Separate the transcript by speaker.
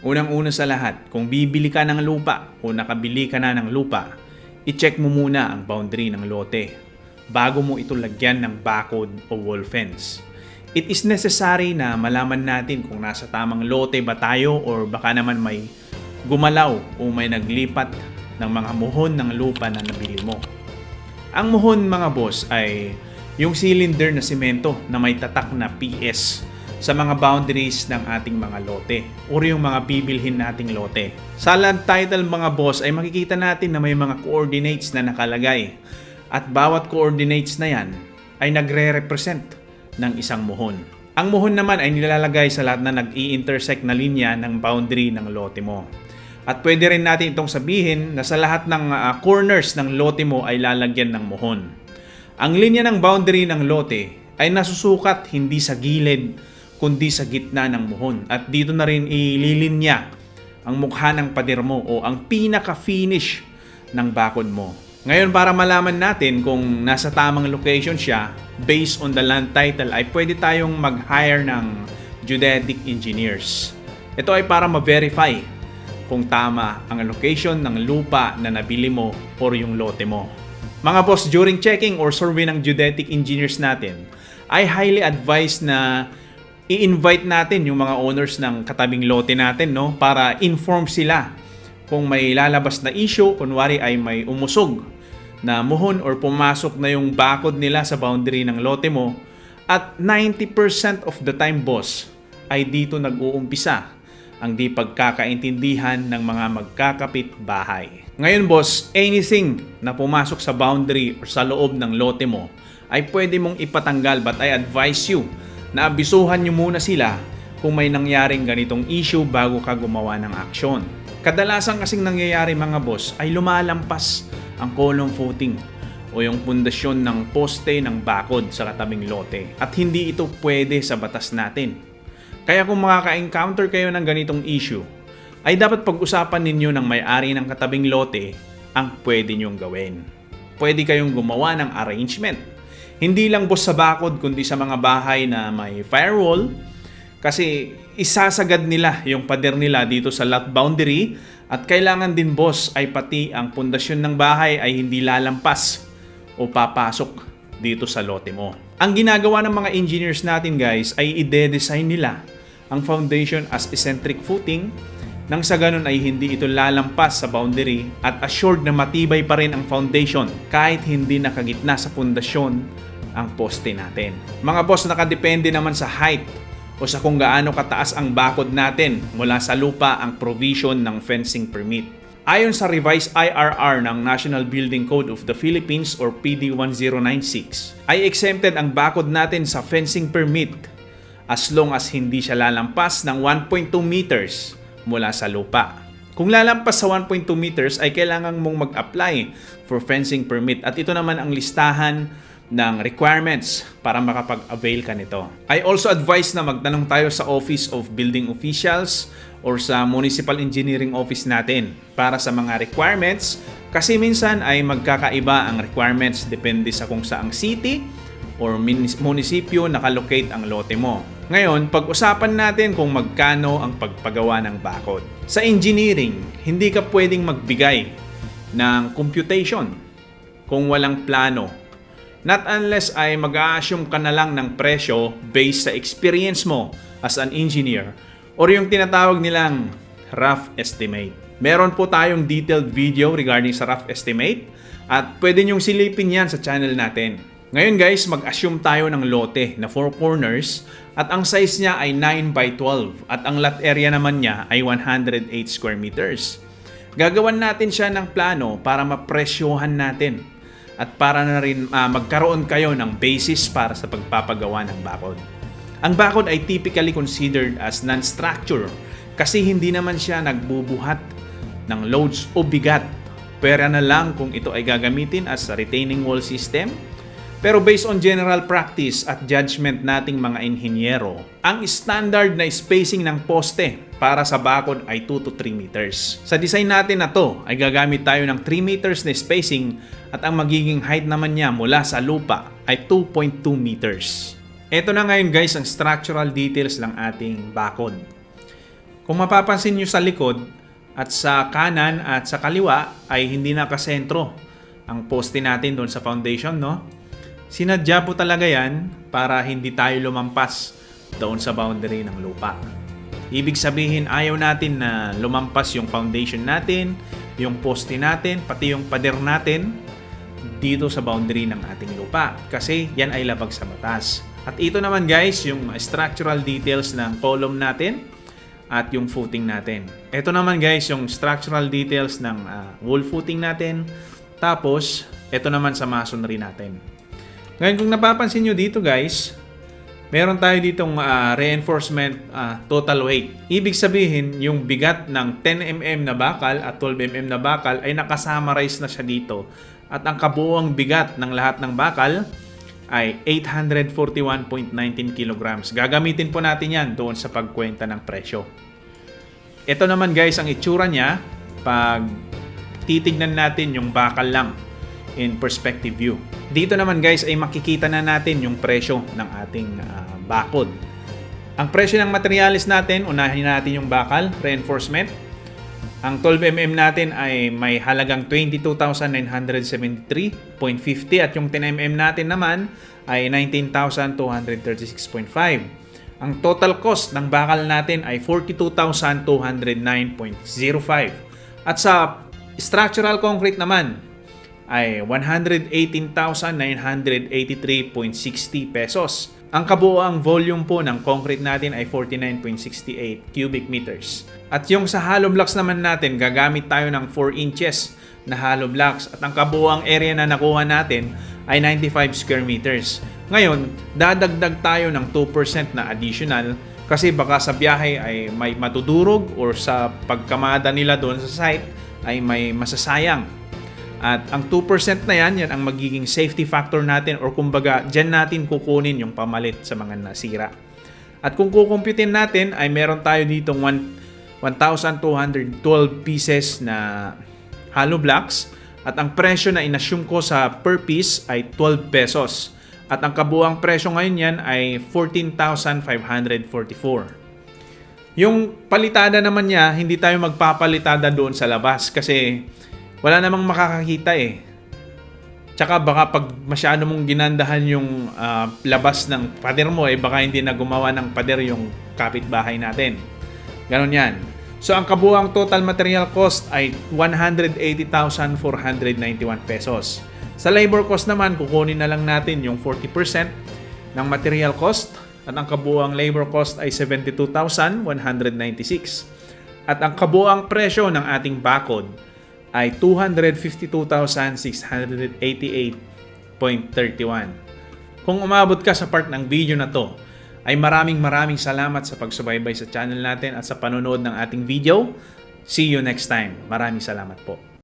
Speaker 1: Unang-una sa lahat, kung bibili ka ng lupa o nakabili ka na ng lupa, i-check mo muna ang boundary ng lote bago mo ito lagyan ng bakod o wall fence. It is necessary na malaman natin kung nasa tamang lote ba tayo or baka naman may gumalaw o may naglipat ng mga muhon ng lupa na nabili mo. Ang muhon mga boss ay yung cylinder na simento na may tatak na PS sa mga boundaries ng ating mga lote or yung mga bibilhin nating lote. Sa land title mga boss ay makikita natin na may mga coordinates na nakalagay at bawat coordinates na yan ay nagre-represent ng isang muhon. Ang muhon naman ay nilalagay sa lahat na nag-i-intersect na linya ng boundary ng lote mo. At pwede rin natin itong sabihin na sa lahat ng ah, corners ng lote mo ay lalagyan ng muhon. Ang linya ng boundary ng lote ay nasusukat hindi sa gilid kundi sa gitna ng muhon. At dito na rin ililinya ang mukha ng pader mo o ang pinaka-finish ng bakod mo. Ngayon para malaman natin kung nasa tamang location siya based on the land title ay pwede tayong mag-hire ng geodetic engineers. Ito ay para ma-verify kung tama ang location ng lupa na nabili mo or yung lote mo. Mga boss, during checking or survey ng geodetic engineers natin, I highly advise na i-invite natin yung mga owners ng katabing lote natin no para inform sila kung may lalabas na issue, kunwari ay may umusog na muhon or pumasok na yung bakod nila sa boundary ng lote mo at 90% of the time boss ay dito nag-uumpisa ang di pagkakaintindihan ng mga magkakapit bahay. Ngayon boss, anything na pumasok sa boundary or sa loob ng lote mo ay pwede mong ipatanggal but I advise you na abisuhan nyo muna sila kung may nangyaring ganitong issue bago ka gumawa ng aksyon. Kadalasan kasing nangyayari mga boss ay lumalampas ang column footing o yung pundasyon ng poste ng bakod sa katabing lote at hindi ito pwede sa batas natin. Kaya kung makaka-encounter kayo ng ganitong issue, ay dapat pag-usapan ninyo ng may-ari ng katabing lote ang pwede nyong gawin. Pwede kayong gumawa ng arrangement hindi lang boss sa bakod kundi sa mga bahay na may firewall. Kasi isasagad nila yung pader nila dito sa lot boundary. At kailangan din boss ay pati ang pundasyon ng bahay ay hindi lalampas o papasok dito sa lote mo. Ang ginagawa ng mga engineers natin guys ay ide-design nila ang foundation as eccentric footing. Nang sa ganun ay hindi ito lalampas sa boundary at assured na matibay pa rin ang foundation kahit hindi nakagitna sa pundasyon ang poste natin. Mga boss, nakadepende naman sa height o sa kung gaano kataas ang bakod natin mula sa lupa ang provision ng fencing permit. Ayon sa revised IRR ng National Building Code of the Philippines or PD 1096, ay exempted ang bakod natin sa fencing permit as long as hindi siya lalampas ng 1.2 meters mula sa lupa. Kung lalampas sa 1.2 meters ay kailangan mong mag-apply for fencing permit at ito naman ang listahan ng requirements para makapag-avail ka nito. I also advise na magtanong tayo sa Office of Building Officials or sa Municipal Engineering Office natin para sa mga requirements kasi minsan ay magkakaiba ang requirements depende sa kung saang city or munisipyo nakalocate ang lote mo. Ngayon, pag-usapan natin kung magkano ang pagpagawa ng bakod. Sa engineering, hindi ka pwedeng magbigay ng computation kung walang plano Not unless ay mag-a-assume ka na lang ng presyo based sa experience mo as an engineer or yung tinatawag nilang rough estimate. Meron po tayong detailed video regarding sa rough estimate at pwede nyong silipin yan sa channel natin. Ngayon guys, mag-assume tayo ng lote na 4 corners at ang size niya ay 9 by 12 at ang lot area naman niya ay 108 square meters. Gagawan natin siya ng plano para mapresyohan natin at para na rin uh, magkaroon kayo ng basis para sa pagpapagawa ng bakod. Ang bakod ay typically considered as non-structure kasi hindi naman siya nagbubuhat ng loads o bigat. Pwera na lang kung ito ay gagamitin as a retaining wall system pero based on general practice at judgment nating mga inhinyero, ang standard na spacing ng poste para sa bakod ay 2 to 3 meters. Sa design natin na to ay gagamit tayo ng 3 meters na spacing at ang magiging height naman niya mula sa lupa ay 2.2 meters. Ito na ngayon guys ang structural details ng ating bakod. Kung mapapansin nyo sa likod at sa kanan at sa kaliwa ay hindi nakasentro ang poste natin doon sa foundation, no? Sinadya po talaga yan para hindi tayo lumampas doon sa boundary ng lupa. Ibig sabihin, ayaw natin na lumampas yung foundation natin, yung poste natin, pati yung pader natin dito sa boundary ng ating lupa. Kasi yan ay labag sa batas. At ito naman guys, yung structural details ng column natin at yung footing natin. Ito naman guys, yung structural details ng ah, wall footing natin. Tapos, ito naman sa masonry natin. Ngayon kung napapansin nyo dito guys, meron tayo ditong ah, reinforcement ah, total weight. Ibig sabihin, yung bigat ng 10mm na bakal at 12mm na bakal ay nakasummarize na siya dito. At ang kabuuang bigat ng lahat ng bakal ay 841.19 kilograms. Gagamitin po natin yan doon sa pagkwenta ng presyo. Ito naman guys ang itsura niya pag titignan natin yung bakal lang in perspective view. Dito naman guys ay makikita na natin yung presyo ng ating ah, bakod. Ang presyo ng materialis natin, unahin natin yung bakal, reinforcement. Ang 12mm natin ay may halagang 22,973.50 at yung 10mm natin naman ay 19,236.5. Ang total cost ng bakal natin ay 42,209.05. At sa structural concrete naman ay 118,983.60 pesos. Ang kabuoang volume po ng concrete natin ay 49.68 cubic meters. At yung sa hollow blocks naman natin, gagamit tayo ng 4 inches na hollow blocks. At ang kabuoang area na nakuha natin ay 95 square meters. Ngayon, dadagdag tayo ng 2% na additional kasi baka sa biyahe ay may matudurog or sa pagkamada nila doon sa site ay may masasayang. At ang 2% na yan, yan ang magiging safety factor natin or kumbaga, dyan natin kukunin yung pamalit sa mga nasira. At kung kukumputin natin, ay meron tayo ditong one- 1,212 pieces na hollow blocks at ang presyo na inassume ko sa per piece ay 12 pesos. At ang kabuang presyo ngayon yan ay 14,544. Yung palitada naman niya, hindi tayo magpapalitada doon sa labas kasi wala namang makakakita eh. Tsaka baka pag masyado mong ginandahan yung ah, labas ng pader mo eh baka hindi na gumawa ng pader yung kapitbahay natin. Ganon yan. So ang kabuang total material cost ay 180,491 pesos. Sa labor cost naman, kukunin na lang natin yung 40% ng material cost at ang kabuang labor cost ay 72,196. At ang kabuang presyo ng ating bakod ay 252,688.31. Kung umabot ka sa part ng video na to, ay maraming maraming salamat sa pagsubaybay sa channel natin at sa panonood ng ating video. See you next time. Maraming salamat po.